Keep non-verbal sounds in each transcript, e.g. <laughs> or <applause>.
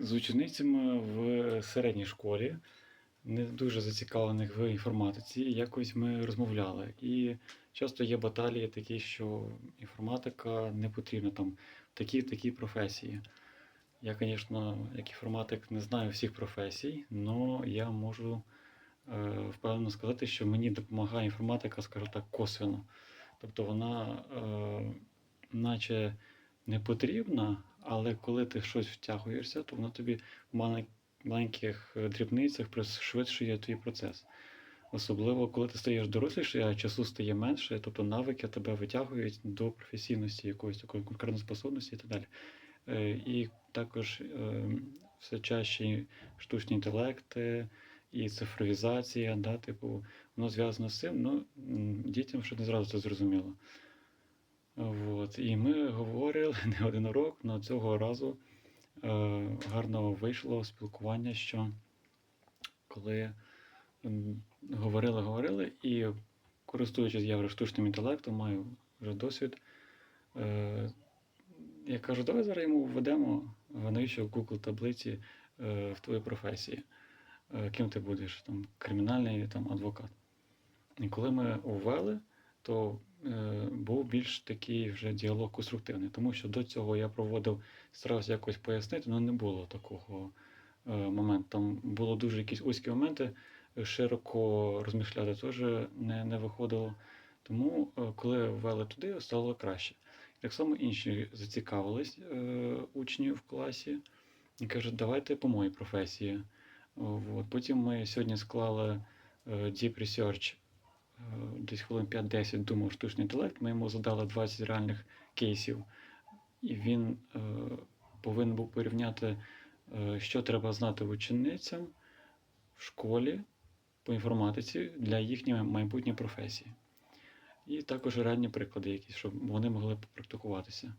з ученицями в середній школі, не дуже зацікавлених в інформатиці. Якось ми розмовляли. І часто є баталії такі, що інформатика не потрібна там в такій такій професії. Я, звісно, як інформатик не знаю всіх професій, але я можу е, впевнено сказати, що мені допомагає інформатика, скажу так, косвенно. Тобто вона е, наче не потрібна, але коли ти щось втягуєшся, то воно тобі в маленьких е, дрібницях пришвидшує твій процес. Особливо, коли ти стаєш доросліше, а часу стає менше, тобто навики тебе витягують до професійності, якоїсь такої конкурентоспособності і так далі. Е, І також е, все чаще штучні інтелекти і цифровізація, да, типу, воно зв'язано з цим, ну дітям ще не зразу це зрозуміло. От. І ми говорили <laughs> не один урок, але цього разу е, гарно вийшло спілкування, що коли говорили, говорили, і користуючись я вже штучним інтелектом, маю вже досвід. Е, я кажу, давай зараз йому введемо, навіщо в Google таблиці е, в твої професії. Е, Ким ти будеш, там, кримінальний там, адвокат. І коли ми ввели, то е, був більш такий вже діалог конструктивний, тому що до цього я проводив, старався якось пояснити, але не було такого е, моменту. Там було дуже якісь вузькі моменти, е, широко розмішляти теж не, не виходило. Тому, е, коли ввели туди, стало краще. Так само інші зацікавились е, учні в класі і кажуть, давайте по моїй професії. От. Потім ми сьогодні склали е, Deep Research, десь хвилин 5-10 думав штучний інтелект. Ми йому задали 20 реальних кейсів, і він е, повинен був порівняти, е, що треба знати ученицям в школі по інформатиці для їхньої майбутньої професії. І також реальні приклади якісь, щоб вони могли попрактикуватися.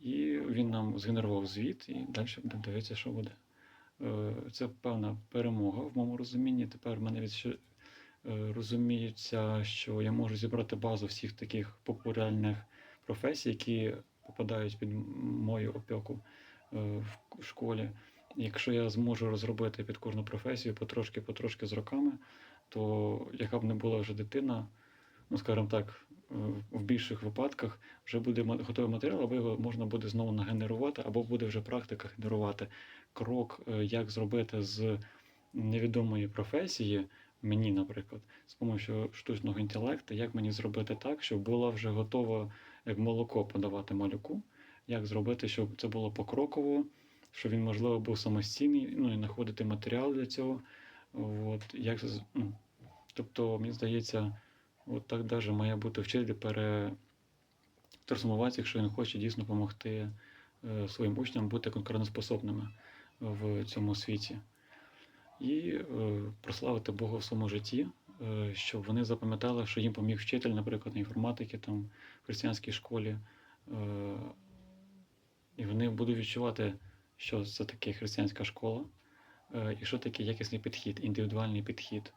І він нам згенерував звіт, і далі будемо дивитися, що буде. Е, Це певна перемога в моєму розумінні. Тепер в мене від е, розуміється, що я можу зібрати базу всіх таких популярних професій, які попадають під мою опіку е, в школі. Якщо я зможу розробити під кожну професію потрошки-потрошки з роками, то яка б не була вже дитина, ну скажімо так, е, в більших випадках вже буде готовий матеріал, або його можна буде знову нагенерувати, або буде вже практика генерувати крок, як зробити з невідомої професії, мені, наприклад, з допомогою штучного інтелекту, як мені зробити так, щоб була вже готова як молоко подавати малюку, як зробити, щоб це було покроково, щоб він, можливо, був самостійний, ну і знаходити матеріал для цього. От, як, ну, тобто, мені здається, от так даже має бути вчитель перетрансформуватися, якщо він хоче дійсно допомогти е, своїм учням бути конкурентоспособними в цьому світі. І е, прославити Бога в своєму житті, е, щоб вони запам'ятали, що їм поміг вчитель, наприклад, інформатики там, в християнській школі. Е, і вони будуть відчувати, що це таке християнська школа, і що таке якісний підхід, індивідуальний підхід.